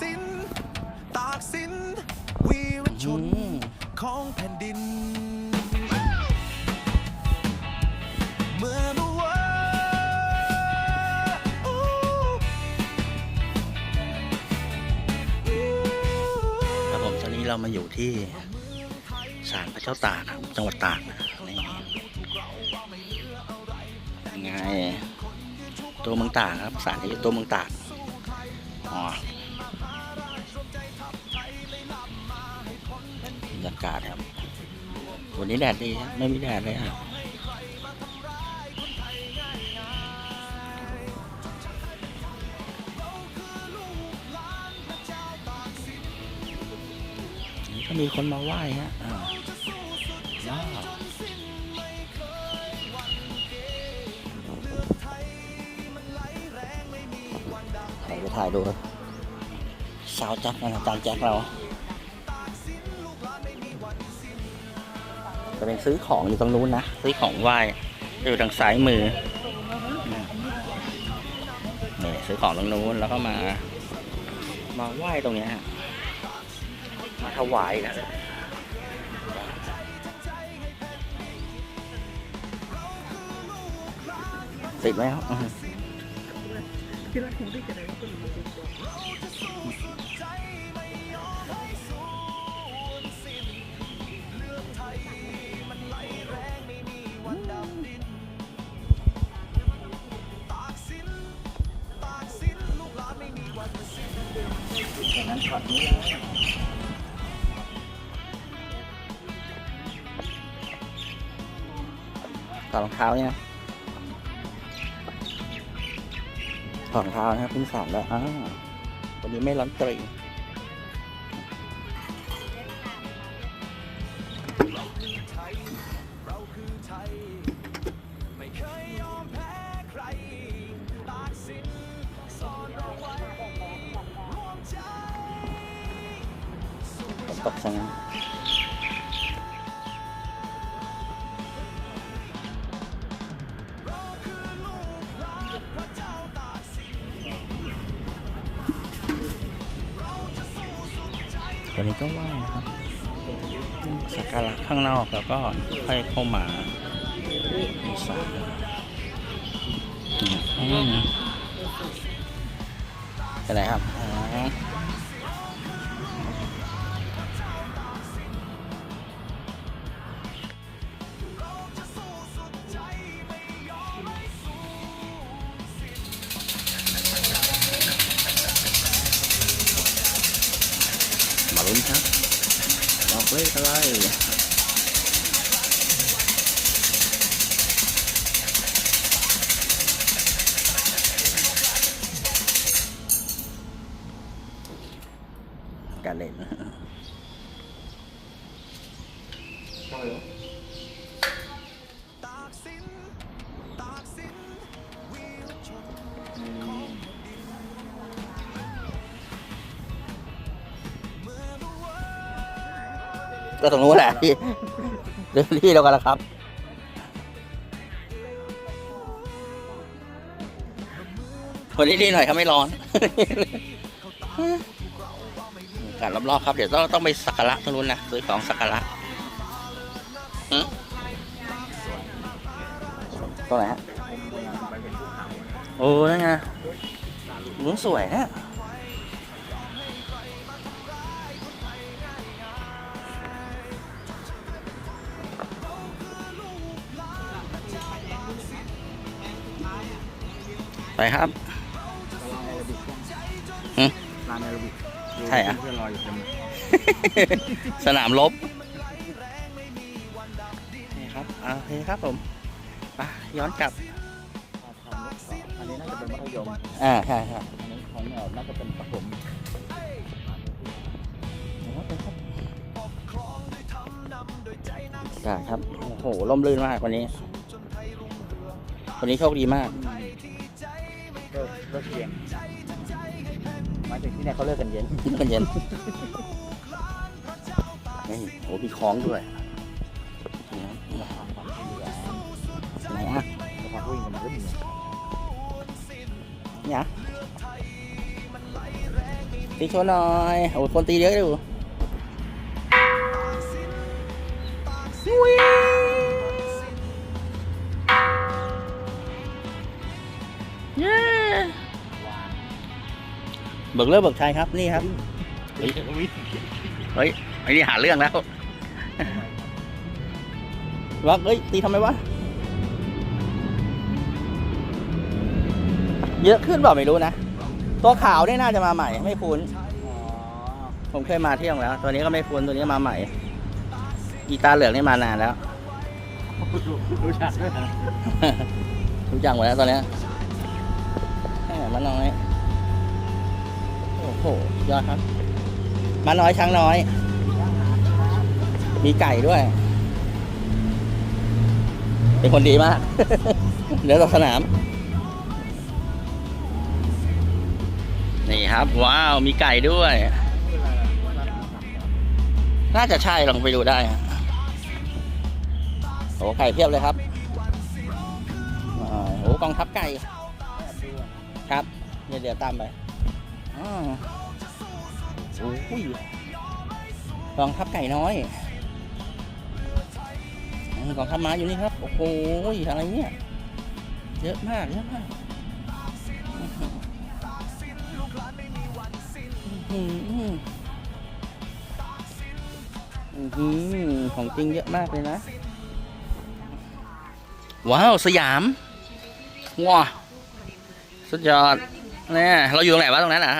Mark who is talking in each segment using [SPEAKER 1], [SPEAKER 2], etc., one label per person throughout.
[SPEAKER 1] สิน ตากสิน วีรชน
[SPEAKER 2] อืม
[SPEAKER 1] ของแผ่นดิน เมื่อรู้ว่าอู้
[SPEAKER 2] ครับผมตอนนี้เรามาอยู่ที่ศาลพระเจ้าตากครับจังหวัดตากนะนี่ยังไงตัวเมืองตากครับศาลนี้อยู่ตัวเมืองตากอ๋อากาศครับ วันนี้แดดดีครับ ไม่มีแดดเลยครับก็มีคนมาไหว้ฮะอ่าว้าวเราไปถ่ายดูสาวแจ็คนะอาจารย์แจ็คเรา จะเป็นซื้อของอยู่ตรงนู้นนะ ซื้อของไหว้อยู่ทางซ้ายมือนี่ซื้อของตรงนู้นแล้วก็มา มาไหว้ตรงเนี้ยฮะมาถวายนะติดไหมครับอืม
[SPEAKER 3] คิดว่าคงที่จะได้ก็รู้ แต่
[SPEAKER 2] นั้นช็อตนี้ต่อรองเท้าเนี่ยถอดรองเท้านะครับขึ้นสามแล้วอ้าววันนี้ไม่ร้อนตรี
[SPEAKER 1] ตกใช่
[SPEAKER 2] ไหมวันนี้ก็ว่ายนะครับสักการะข้างนอกแล้วก็ค่อยเข้ามาในศาลอืมเป็นไรครับ อกเลขอะไรการเล่น
[SPEAKER 1] ก็ตร
[SPEAKER 2] งนู้นแหละที่เรื่องที่เรากันแล้วครับวันนี้ดีหน่อยครับไม่ร้อนอากาศรอบๆครับ เดี๋ยวต้องต้องไปสักการะตรงนู้นนะซื้อของสักการะหึตรงไหนฮะ โอ้นั่นไงนู้นสวยนะ ไปครับหึ
[SPEAKER 3] ร้านแอโรบิก
[SPEAKER 2] ใช่อะ
[SPEAKER 3] เพื่อนรออยู่เต็มเลย
[SPEAKER 2] สนามรบนี่ครับอ่าโอเคครับผมไปย้อนกลับ
[SPEAKER 3] อันนี้น่าจะเป็นมัธยม
[SPEAKER 2] อ่าใช่ครับ
[SPEAKER 3] อันนี้ของเอ่อน่าจะเป็นประถม
[SPEAKER 2] ใช่ครับ โอ้โหร่มรื่นมากวันนี้ วันนี้โชคดีมาก
[SPEAKER 3] เลิกเลิกเรียนหมายถึงที่เนี่ยเขาเลิกกันเย็น
[SPEAKER 2] กินกันเย็นนี่โอ้มีคล้องด้วยนี่ครับไหนอะ
[SPEAKER 3] สภาพวิ่งกันมาก็มี
[SPEAKER 2] เนี่ยตีโชว์หน่อยโอ้ยคนตีเยอะอยู่วิเย้ เบิกเลิกเบิกชัยครับนี่ครับ เฮ้ยเฮ้ยไอ้นี่หาเรื่องแล้วล็อกเฮ้ยตีทำไมวะเยอะขึ้นเปล่าไม่รู้นะ ตัวขาวเนี่ยน่าจะมาใหม่ ไม่คุ้นผมเคยมาเที่ยวแล้ว ตัวนี้ก็ไม่คุ้นตัวนี้มาใหม่อีตาเหลืองนี่มานานแล้ว
[SPEAKER 3] รู้จักด้วย
[SPEAKER 2] รู้จักหมดแล้วตอนนี้แหมมาน้อยโอ้ หยอดครับมาน้อยช้างน้อย มีไก่ด้วย เป็นคนดีมาก เดี๋ยวตกสนาม นี่ครับ ว้าว มีไก่ด้วย น่าจะใช่ลองไปดูได้โอ้ไก่เพียบเลยครับโอ้กองทัพไก่ ครับ เดี๋ยวเดี๋ยวตามไปอา โอ้ยกองทัพไก่น้อยกองทัพม้าอยู่นี่ครับ โอ้โหอะไรเนี่ย เยอะมาก เยอะมากอื้อหืออื้อหือของจริงเยอะมากเลยนะ ว้าว สยาม ว้าสุดยอดเนี่ยเราอยู่ตรงไหนวะตรงนั้นอะ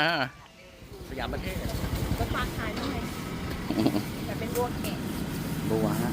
[SPEAKER 2] สยามประเทศ
[SPEAKER 4] ก็ปลายไงแต่เป็นบัวแข็ง
[SPEAKER 2] บัวฮะ